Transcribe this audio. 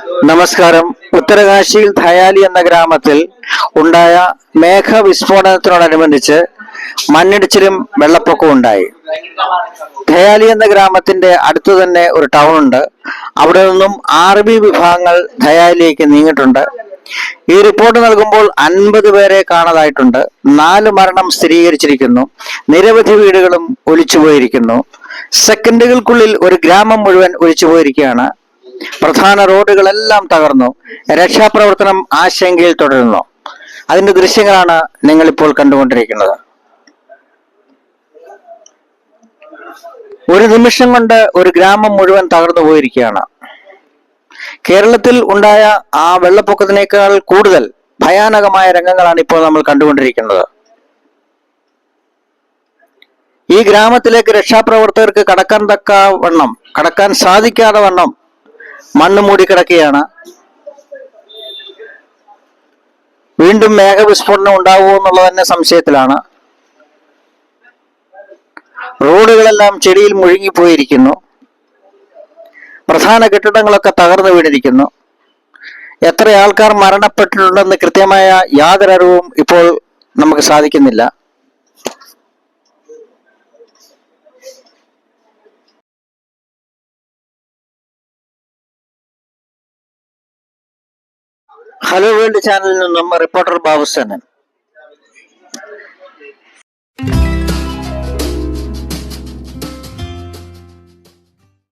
നമസ്കാരം. ഉത്തരകാശിയിൽ ധയാലി എന്ന ഗ്രാമത്തിൽ ഉണ്ടായ മേഘവിസ്ഫോടനത്തിനോടനുബന്ധിച്ച് മണ്ണിടിച്ചിലും വെള്ളപ്പൊക്കവും ഉണ്ടായി. ധയാലി എന്ന ഗ്രാമത്തിന്റെ അടുത്തു തന്നെ ഒരു ടൗൺ ഉണ്ട്. അവിടെ നിന്നും ആർമി വിഭാഗങ്ങൾ ധയാലിയിലേക്ക് നീങ്ങിയിട്ടുണ്ട്. ഈ റിപ്പോർട്ട് നൽകുമ്പോൾ അൻപത് പേരെ കാണാതായിട്ടുണ്ട്. നാല് മരണം സ്ഥിരീകരിച്ചിരിക്കുന്നു. നിരവധി വീടുകളും ഒലിച്ചുപോയിരിക്കുന്നു. സെക്കൻഡുകൾക്കുള്ളിൽ ഒരു ഗ്രാമം മുഴുവൻ ഒലിച്ചുപോയിരിക്കുകയാണ്. പ്രധാന റോഡുകളെല്ലാം തകർന്നു. രക്ഷാപ്രവർത്തനം ആശങ്കയിൽ തുടരുന്നു. അതിന്റെ ദൃശ്യങ്ങളാണ് നിങ്ങൾ ഇപ്പോൾ കണ്ടുകൊണ്ടിരിക്കുന്നത്. ഒരു നിമിഷം കൊണ്ട് ഒരു ഗ്രാമം മുഴുവൻ തകർന്നു പോയിരിക്കുകയാണ്. കേരളത്തിൽ ഉണ്ടായ ആ വെള്ളപ്പൊക്കത്തിനേക്കാൾ കൂടുതൽ ഭയാനകമായ രംഗങ്ങളാണ് ഇപ്പോൾ നമ്മൾ കണ്ടുകൊണ്ടിരിക്കുന്നത്. ഈ ഗ്രാമത്തിലേക്ക് രക്ഷാപ്രവർത്തകർക്ക് കടക്കാൻ തക്ക വണ്ണം കടക്കാൻ സാധിക്കാതെ വണ്ണം മണ്ണ് മൂടിക്കിടക്കുകയാണ്. വീണ്ടും മേഘവിസ്ഫോടനം ഉണ്ടാവുമോ എന്നുള്ളത് തന്നെ സംശയത്തിലാണ്. റോഡുകളെല്ലാം ചെടിയിൽ മുഴുകിപ്പോയിരിക്കുന്നു. പ്രധാന കെട്ടിടങ്ങളൊക്കെ തകർന്നു വീണിരിക്കുന്നു. എത്ര ആൾക്കാർ മരണപ്പെട്ടിട്ടുണ്ടെന്ന് കൃത്യമായ യാതൊരു അറിവും ഇപ്പോൾ നമുക്ക് സാധിക്കുന്നില്ല. ഹലോ വേൾഡ് ചാനലിൽ നിന്നും റിപ്പോർട്ടർ ബാബുസേനൻ.